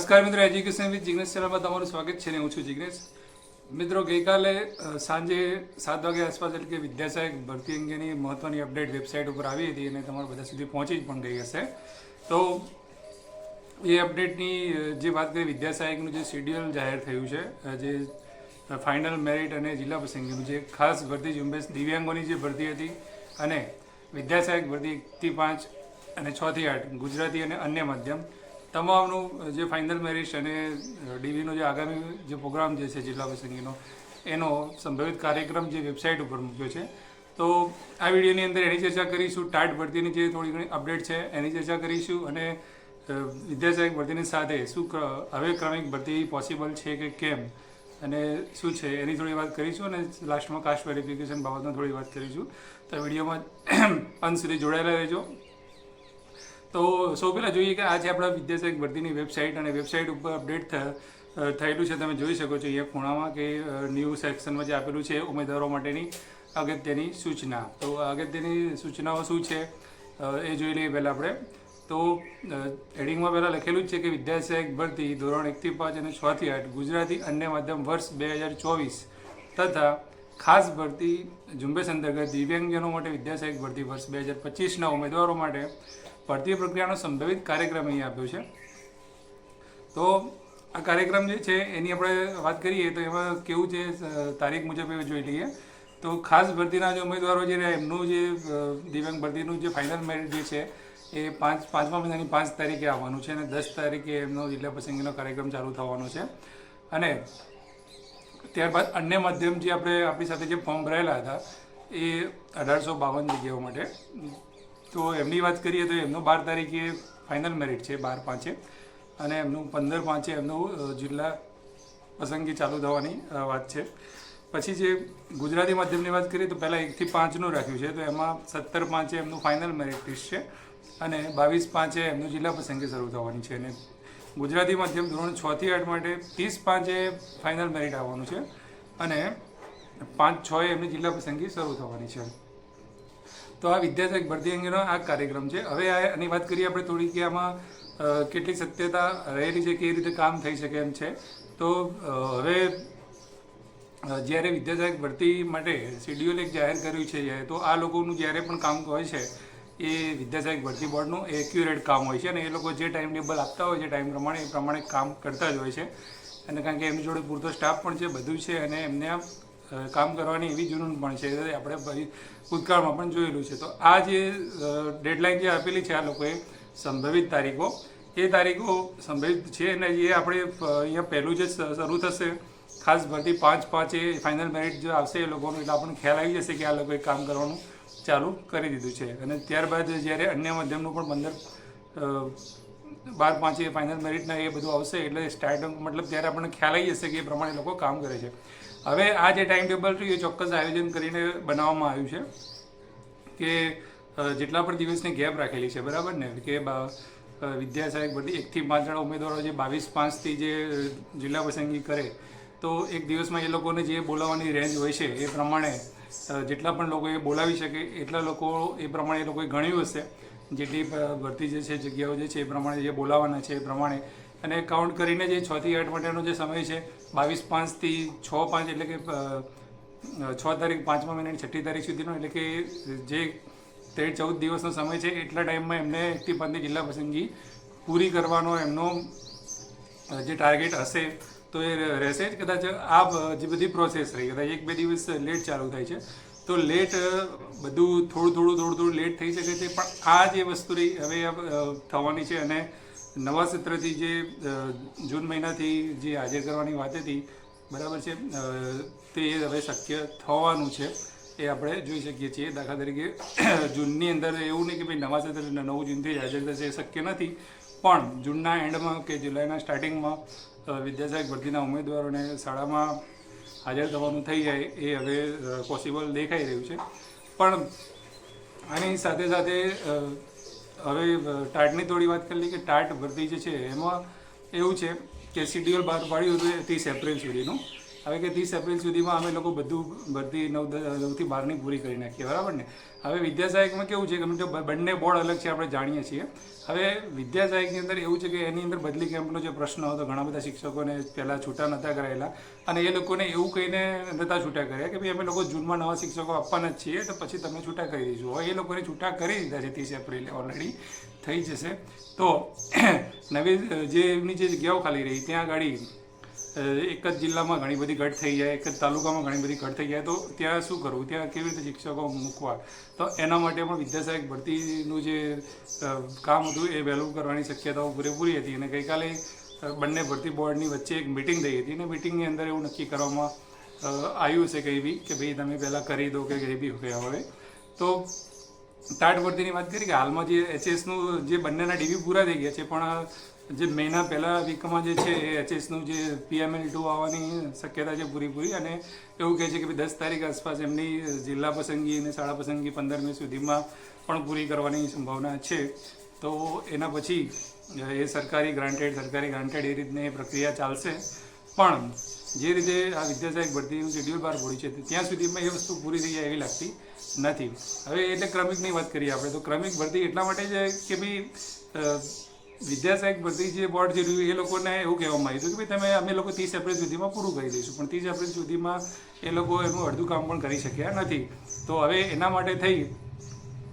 નમસ્કાર મિત્રો, education with Jignesh ચેનલમાં તમારું સ્વાગત છે ને હું છું જિગ્નેશ. મિત્રો, ગઈકાલે સાંજે સાત વાગ્યા આસપાસ એટલે કે વિદ્યાસહાયક ભરતી અંગેની મહત્વની અપડેટ વેબસાઇટ ઉપર આવી હતી અને તમારા બધા સુધી પહોંચી પણ ગઈ હશે. તો એ અપડેટની જે વાત કરીએ વિદ્યાસહાયકનું જે શેડ્યુલ જાહેર થયું છે જે ફાઇનલ મેરિટ અને જિલ્લા પસંદગીનું જે ખાસ ભરતી ઝુંબેશ દિવ્યાંગોની જે ભરતી હતી અને વિદ્યાસહાયક ભરતી એકથી પાંચ અને છ થી આઠ ગુજરાતી અને અન્ય માધ્યમ તમામનું જે ફાઇનલ મેરિટ અને ડીવીનો જે આગામી જે પ્રોગ્રામ જે છે, જિલ્લા પસંદગીનો, એનો સંભવિત કાર્યક્રમ જે વેબસાઇટ ઉપર મૂક્યો છે. તો આ વિડીયોની અંદર એની ચર્ચા કરીશું. ટાટ ભરતીની જે થોડી ઘણી અપડેટ છે, એની ચર્ચા કરીશું અને વિદ્યાસહાયક ભરતીની સાથે શું હવે ક્રમિક ભરતી પોસિબલ છે કે કેમ અને શું છે, એની થોડી વાત કરીશું અને લાસ્ટમાં કાસ્ટ વેરિફિકેશન બાબતમાં થોડી વાત કરીશું. તો વિડીયોમાં અંત સુધી જોડાયેલા રહેજો. તો સૌ પહેલાં જોઈએ કે આજે આપણા વિદ્યાસહાયક ભરતીની વેબસાઇટ અને વેબસાઇટ ઉપર અપડેટ થયેલું છે. તમે જોઈ શકો છો અહીંયા ખૂણામાં કે ન્યૂ સેક્શનમાં જે આપેલું છે ઉમેદવારો માટેની અગત્યની સૂચના. તો આ અગત્યની સૂચનાઓ શું છે? એ જોઈ લઈએ પહેલાં આપણે. તો હેડિંગમાં પહેલાં લખેલું જ છે કે વિદ્યાસહાયક ભરતી ધોરણ એકથી પાંચ અને છથી આઠ ગુજરાતી અન્ય માધ્યમ વર્ષ બે હજાર ચોવીસ તથા ખાસ ભરતી ઝુંબેશ અંતર્ગત દિવ્યાંગજનો માટે વિદ્યાસહાયક ભરતી વર્ષ બે હજાર પચીસના ઉમેદવારો માટે ભરતી પ્રક્રિયાનો સંભવિત કાર્યક્રમ અહીં આપ્યો છે. તો આ કાર્યક્રમ જે છે, એની આપણે વાત કરીએ તો એમાં કેવું છે તારીખ મુજબ એ જોઈ લઈએ. તો ખાસ ભરતીના જે ઉમેદવારો જે રહ્યા, એમનું જે દિવ્યાંગ ભરતીનું જે ફાઇનલ મેરિટ જે છે, એ પાંચ, પાંચમા મહિનાની પાંચ તારીખે આવવાનું છે અને દસ તારીખે એમનો જિલ્લા પસંદગીનો કાર્યક્રમ ચાલુ થવાનો છે. અને ત્યારબાદ અન્ય માધ્યમ જે આપણે આપણી સાથે જે ફોર્મ ભરાયેલા હતા, એ અઢારસો બાવન જગ્યાઓ માટે તો એમની વાત કરીએ તો એમનો બાર તારીખે ફાઇનલ મેરિટ છે, બાર પાંચે. અને એમનું પંદર પાંચે એમનું જિલ્લા પસંદગી ચાલુ થવાની વાત છે. પછી જે ગુજરાતી માધ્યમની વાત કરીએ તો પહેલાં એકથી પાંચનું રાખ્યું છે, તો એમાં સત્તર પાંચે એમનું ફાઇનલ મેરિટ લિસ્ટ છે અને બાવીસ પાંચે એમનું જિલ્લા પસંદગી શરૂ થવાની છે. અને ગુજરાતી માધ્યમ ધોરણ છથી આઠ માટે ત્રીસ પાંચે ફાઇનલ મેરિટ આવવાનું છે અને પાંચ છ એમની જિલ્લા પસંદગી શરૂ થવાની છે. તો આ વિદ્યાસહાયક ભરતી અંગેનો આ કાર્યક્રમ છે. હવે આની વાત કરીએ આપણે થોડી કે આમાં કેટલી સત્યતા રહેલી છે, કેવી રીતે કામ થઈ શકે એમ છે. તો હવે જ્યારે વિદ્યાસહાયક ભરતી માટે શેડ્યુલ એક જાહેર કર્યું છે તો આ લોકોનું જ્યારે પણ કામ હોય છે, એ વિદ્યાસહાયક ભરતી બોર્ડનું એક્યુરેટ કામ હોય છે અને એ લોકો જે ટાઈમ ટેબલ આપતા હોય છે, ટાઈમ પ્રમાણે, એ પ્રમાણે કામ કરતા જ હોય છે. અને કારણ કે એમની જોડે પૂરતો સ્ટાફ પણ છે, બધું છે અને એમને કામ કરવાની એવી જુનૂન પણ છે આપણે ભૂતકાળમાં પણ જોયેલું છે. તો આ જે ડેડલાઇન જે આપેલી છે આ લોકોએ, સંભવિત તારીખો, એ તારીખો સંભવિત છે અને એ આપણે અહીંયા પહેલું જે શરૂ થશે. ખાસ ભરતી પાંચ પાંચ એ ફાઇનલ મેરિટ જે આવશે એ લોકોનું, એટલે આપણને ખ્યાલ આવી જશે કે આ લોકોએ કામ કરવાનું ચાલુ કરી દીધું છે. અને ત્યારબાદ જ્યારે અન્ય માધ્યમનું પણ પંદર બાર, પાંચે ફાઇનલ મેરિટના એ બધું આવશે, એટલે સ્ટાર્ટ મતલબ ત્યારે આપણને ખ્યાલ આવી જશે કે એ પ્રમાણે લોકો કામ કરે છે. હવે આ જે ટાઈમ ટેબલ છે, એ ચોક્કસ આયોજન કરીને બનાવવામાં આવ્યું છે કે જેટલા પણ દિવસની ગેપ રાખેલી છે, બરાબર ને? કે બા- સહાયક બધી એકથી પાંચ જણા ઉમેદવારો જે બાવીસ પાંચથી જે જિલ્લા પસંદગી કરે, તો એક દિવસમાં એ લોકોને જે બોલાવવાની રેન્જ હોય છે, એ પ્રમાણે જેટલા પણ લોકો એ બોલાવી શકે, એટલા લોકો એ પ્રમાણે એ લોકોએ ગણ્યું હશે. જેટલી ભરતી જે છે, જગ્યાઓ જે છે, એ પ્રમાણે જે બોલાવવાના છે, એ પ્રમાણે. અને કાઉન્ટ કરીને જે છથી આઠ માટેનો જે સમય છે બાવીસ પાંચથી છ પાંચ એટલે કે છ તારીખ પાંચમા મહિનાની છઠ્ઠી તારીખ સુધીનો એટલે કે જે તેર ચૌદ દિવસનો સમય છે એટલા ટાઈમમાં એમને એકથી પાંચની જિલ્લા પસંદગી પૂરી કરવાનો એમનો જે ટાર્ગેટ હશે તો એ રહેશે જ. કદાચ આ જે બધી પ્રોસેસ રહી, કદાચ એક બે દિવસ લેટ ચાલુ થાય છે, તો લેટ બધું થોડું થોડું થોડું થોડું લેટ થઈ શકે છે. પણ આ જે વસ્તુ રહી, હવે થવાની છે અને નવા સત્રથી જે જૂન મહિનાથી જે હાજર કરવાની વાત હતી, બરાબર છે તે હવે શક્ય થવાનું છે. એ આપણે જોઈ શકીએ છીએ. દાખલા તરીકે જૂનની અંદર એવું નહીં કે ભાઈ નવા સત્ર નવું જૂનથી જ હાજર થશે એ શક્ય નથી. પણ જૂનના એન્ડમાં કે જુલાઈના સ્ટાર્ટિંગમાં વિદ્યાસહાયક ભરતીના ઉમેદવારોને શાળામાં હાજર થવાનું થઈ જાય એ હવે પોસિબલ દેખાઈ રહ્યું છે. પણ આની સાથે સાથે હવે ટાટની થોડી વાત કરી કે ટાટ ભરતી જે છે, એમાં એવું છે કે શિડ્યુલ બહાર પાડ્યું હતું ત્રીસ એપ્રિલ સુધીનું. હવે કે ત્રીસ એપ્રિલ સુધીમાં અમે લોકો બધું ભરતી નવ નવથી બારની પૂરી કરી નાખીએ, બરાબર ને? હવે વિદ્યા સહાયકમાં કેવું છે કે બંને બોર્ડ અલગ છે આપણે જાણીએ છીએ. હવે વિદ્યા સહાયકની અંદર એવું છે કે એની અંદર બદલી કેમ્પનો જે પ્રશ્ન હતો, ઘણા બધા શિક્ષકોને પહેલાં છૂટા નહોતા કરાયેલા અને એ લોકોને એવું કહીને નહોતા છૂટા કર્યા કે ભાઈ અમે લોકો જૂનમાં નવા શિક્ષકો આપવાના જ છીએ, તો પછી તમે છૂટા કરી દઈશું હવે એ લોકોને છૂટા કરી દીધા છે ત્રીસ એપ્રિલે ઓલરેડી થઈ જશે. તો, નવી જે એમની જે જગ્યાઓ ખાલી રહી, ત્યાં ગાડી એક જ જિલ્લામાં ઘણી બધી ઘટ થઈ જાય, એક જ તાલુકામાં ઘણી બધી ઘટ થઈ જાય, તો ત્યાં શું કરવું? ત્યાં કેવી રીતે શિક્ષકો મૂકવા? તો એના માટે પણ વિદ્યાસહાયક ભરતીનું જે કામ હતું એ વહેલું કરવાની શક્યતાઓ પૂરેપૂરી હતી. અને ગઈકાલે બંને ભરતી બોર્ડની વચ્ચે એક મિટિંગ થઈ હતી. અને મિટિંગની અંદર એવું નક્કી કરવામાં આવ્યું છે કંઈ બી, કે ભાઈ તમે પહેલાં કરી દો કે કંઈ બી કયા હવે તો તાટ ભરતીની વાત કરી કે હાલમાં જે એચએસનું જે બંનેના ડીવી પૂરા થઈ ગયા છે, પણ જે મહિના પહેલા વીકમાં જે છે એ એચએસનું જે પીએમએલ ટુ આવવાની શક્યતા છે પૂરીપૂરી અને એવું કહે છે કે દસ તારીખ આસપાસ એમની જિલ્લા પસંદગી અને શાળા પસંદગી પંદરમી સુધીમાં પણ પૂરી કરવાની સંભાવના છે. તો એના પછી એ સરકારી ગ્રાન્ટેડ સરકારી ગ્રાન્ટેડ એ રીતની એ પ્રક્રિયા ચાલશે. પણ જે રીતે આ વિદ્યાસાહેબ ભરતીનું શેડ્યુલ બહાર પડ્યું છે, ત્યાં સુધીમાં એ વસ્તુ પૂરી થઈ જાય એવી લાગતી નથી. હવે એટલે ક્રમિકની વાત કરીએ આપણે, તો ક્રમિક ભરતી એટલા માટે છે કે ભાઈ અ, વિદ્યાસહાયક ભરતી જે બોર્ડ જે એ લોકોને એવું કહેવામાં આવ્યું હતું કે ભાઈ તમે અમે લોકો ત્રીસ એપ્રિલ સુધીમાં પૂરું કરી દઈશું. પણ ત્રીસ એપ્રિલ સુધીમાં એ લોકો એનું અડધું કામ પણ કરી શક્યા નથી. તો હવે એના માટે થઈ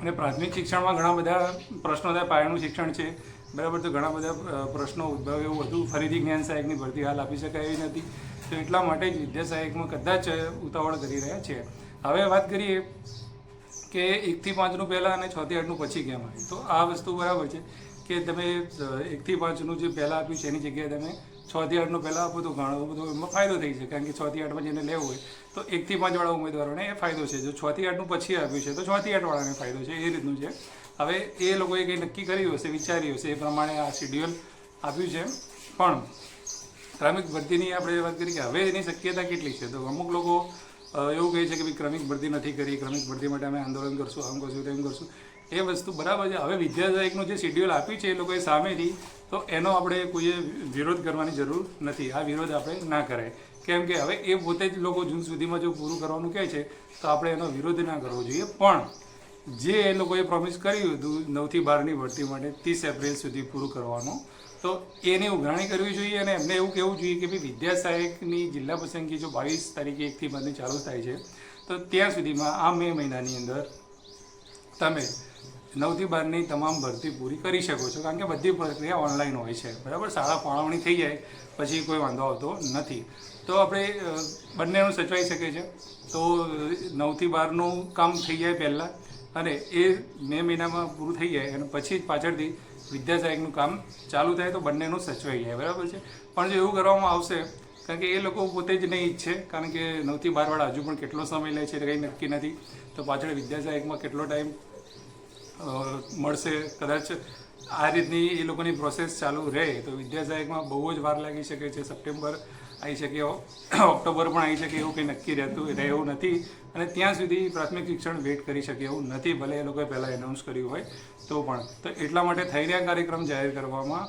અને પ્રાથમિક શિક્ષણમાં ઘણા બધા પ્રશ્નો થાય. પાયાનું શિક્ષણ છે. બરાબર? તો ઘણા બધા પ્રશ્નો ઉદ્ભવે એવું હતું ફરીથી જ્ઞાન સહાયકની ભરતી હાલ આપી શકાય એવી નથી. તો એટલા માટે જ વિદ્યા સહાયકમાં કદાચ ઉતાવળ કરી રહ્યા છે. હવે વાત કરીએ કે એકથી પાંચનું પહેલાં અને છથી આઠનું પછી કેમ આવ્યું તો આ વસ્તુ બરાબર છે. કે તમે એકથી પાંચનું જે પહેલાં આપ્યું છે, એની જગ્યાએ તમે છથી આઠનું પહેલાં આપો તો ઘણો બધો એમાં ફાયદો થઈ છે કારણ કે છથી આઠમાં જેને લેવું હોય, તો એકથી પાંચવાળા ઉમેદવારોને એ ફાયદો છે. જો છથી આઠનું પછી આપ્યું છે, તો છથી આઠવાળાને ફાયદો છે, એ રીતનું છે. હવે એ લોકોએ કંઈ નક્કી કર્યું હશે, વિચાર્યું હશે, એ પ્રમાણે આ શેડ્યુલ આપ્યું છે. પણ ક્રમિક ભરતીની આપણે વાત કરી કે હવે એની શક્યતા કેટલી છે? તો અમુક લોકો એવું કહે છે કે ભાઈ ક્રમિક ભરતી નથી કરી, ક્રમિક ભરતી માટે અમે આંદોલન કરશું, આમ કરશું, તેમ કરશું. એ વસ્તુ બરાબર છે. હવે વિદ્યાદાયકનું જે શેડ્યુલ આપ્યું છે એ લોકોએ સામેથી, તો એનો આપણે કોઈએ વિરોધ કરવાની જરૂર નથી. આ વિરોધ આપણે ના કરાય. કેમ કે હવે એ પોતે જ લોકો જૂન સુધીમાં જો પૂરું કરવાનું કહે છે, તો આપણે એનો વિરોધ ના કરવો જોઈએ. પણ જે એ લોકોએ પ્રોમિસ કર્યું હતું નવથી બારની ભરતી માટે ત્રીસ એપ્રિલ સુધી પૂરું કરવાનું, તો એની ઉઘરાણી કરવી જોઈએ અને એમને એવું કહેવું જોઈએ કે ભાઈ વિદ્યા સહાયકની જિલ્લા પસંદગી જો બાવીસ તારીખે એકથી બંને ચાલુ થાય છે, તો ત્યાં સુધીમાં આ મે મહિનાની અંદર તમે નવથી બારની તમામ ભરતી પૂરી કરી શકો છો, કારણ કે બધી પ્રક્રિયા ઓનલાઈન હોય છે. બરાબર? શાળા ફાળવણી થઈ જાય, પછી કોઈ વાંધો આવતો નથી. તો આપણે બંનેનું સચવાઈ શકે છે. તો નવથી બારનું કામ થઈ જાય પહેલાં, અને એ મે મહિનામાં પૂરું થઈ જાય, અને પછી જ પાછળથી વિદ્યાસહાયકનું કામ ચાલુ થાય તો બંનેનું સચવાઈ જાય. બરાબર છે? પણ જો એવું કરવામાં આવશે, કારણ કે એ લોકો પોતે જ નહીં ઈચ્છે, કારણ કે નવથી બારવાળા હજુ પણ કેટલો સમય લે છે, એ કંઈ નક્કી નથી. તો પાછળ વિદ્યાસહાયકમાં કેટલો ટાઈમ મળશે. કદાચ આ રીતની એ લોકોની પ્રોસેસ ચાલુ રહે તો વિદ્યાસહાયકમાં બહુ જ વાર લાગી શકે છે. સપ્ટેમ્બર આવી શકે ઓક્ટોબર પણ આવી શકે એવું કંઈ નક્કી રહેતું રહે એવું નથી. અને ત્યાં સુધી પ્રાથમિક શિક્ષણ વેઇટ કરી શકે એવું નથી, ભલે એ લોકોએ પહેલાં એનાઉન્સ કર્યું હોય તો પણ. તો એટલા માટે થઈને આ કાર્યક્રમ જાહેર કરવામાં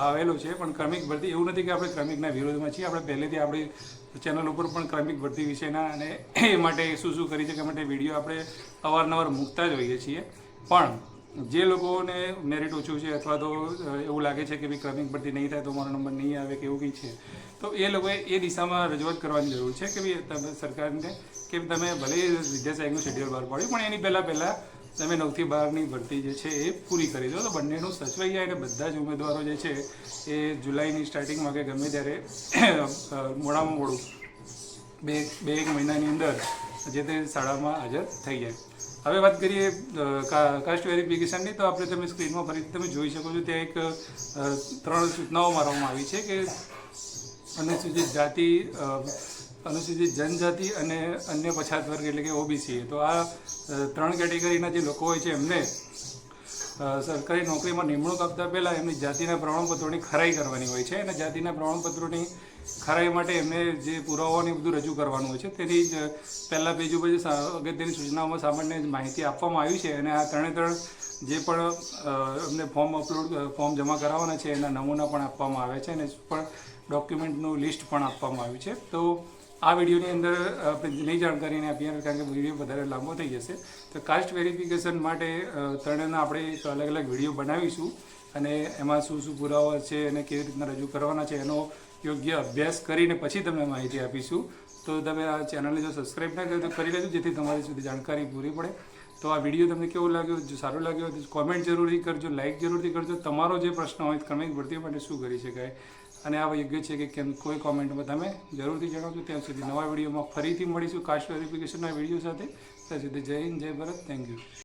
આવેલો છે. પણ ક્રમિક ભરતી, એવું નથી કે આપણે ક્રમિકના વિરોધમાં છીએ. આપણે પહેલેથી આપણી ચેનલ ઉપર પણ ક્રમિક ભરતી વિશેના અને એ માટે શું શું કરી શકે માટે વીડિયો આપણે અવારનવાર મૂકતા જ હોઈએ છીએ. પણ જે લોકોને મેરિટ ઓછું છે અથવા તો એવું લાગે છે કે ભાઈ ક્રમિક ભરતી નહીં થાય તો મારો નંબર નહીં આવે કે એવું કંઈ છે, તો એ લોકોએ એ દિશામાં રજૂઆત કરવાની જરૂર છે કે ભાઈ તમે સરકારને કે તમે ભલે વિદ્યાસહાયકનું શેડ્યુલ બહાર પાડ્યું, પણ એની પહેલાં પહેલાં તમે નવથી બારની ભરતી જે છે એ પૂરી કરી દો. તો બંનેનું સચવાઈ જાય અને બધા જ ઉમેદવારો જે છે એ જુલાઈની સ્ટાર્ટિંગમાં કે ગમે ત્યારે મોડામાં મોડું, બે બે એક મહિનાની અંદર જે તે શાળામાં હાજર થઈ જાય. હવે વાત કરીએ કાસ્ટ વેરિફિકેશનની તો આપણે તમે સ્ક્રીનમાં ફરીથી તમે જોઈ શકો છો ત્યાં એક ત્રણ સૂચનાઓ મારવામાં આવી છે કે અનુસૂચિત જાતિ અનુસૂચિત જનજાતિ અને અન્ય પછાત વર્ગ એટલે કે ઓબીસી તો આ ત્રણ કેટેગરીના જે લોકો હોય છે, એમને સરકારી નોકરીમાં નિમણૂક આપતા પહેલાં એમની જાતિના પ્રમાણપત્રોની ખરાઈ કરવાની હોય છે અને જાતિના પ્રમાણપત્રોની ખરાઈ માટે એમને જે પુરાવાઓને બધું રજૂ કરવાનું હોય છે. તેની જ પહેલાં પેજ ઉપર જે અગત્યની સૂચનાઓમાં સામાન્ય માહિતી આપવામાં આવી છે અને આ ત્રણે ત્રણ જે પણ અમને ફોર્મ અપલોડ, ફોર્મ જમા કરાવવાના છે એના નમૂના પણ આપવામાં આવ્યા છે અને પણ ડોક્યુમેન્ટનું લિસ્ટ પણ આપવામાં આવ્યું છે. તો આ વિડીયોની અંદર આપણે નહીં જાણકારીને આપીએ કારણ કે વીડિયો વધારે લાંબો થઈ જશે. તો કાસ્ટ વેરિફિકેશન માટે ત્રણેના આપણે અલગ અલગ વીડિયો બનાવીશું અને એમાં શું શું પુરાવા છે અને કેવી રીતના રજૂ કરવાના છે એનો યોગ્ય અભ્યાસ કરીને પછી તમને માહિતી આપીશું. તો તમે આ ચેનલને જો સબસ્ક્રાઈબ ના કર્યું તો કરી લેજો, જેથી તમારી સુધી જાણકારી પૂરી પડે. તો આ વીડિયો તમને કેવો લાગ્યો? જો સારો લાગ્યો તો કોમેન્ટ જરૂરથી કરજો લાઇક જરૂરથી કરજો. તમારો જે પ્રશ્ન હોય કમેન્ટ ભરતી માટે શું કરી શકાય? અને આ યોગ્ય છે કે કેમ? કોઈ કોમેન્ટમાં તમે જરૂરથી જણાવજો. ત્યાં સુધી નવા વિડીયોમાં ફરીથી મળીશું કાસ્ટ વેરિફિકેશનના વીડિયો સાથે. ત્યાં સુધી જય હિન્દ, જય ભારત. Thank you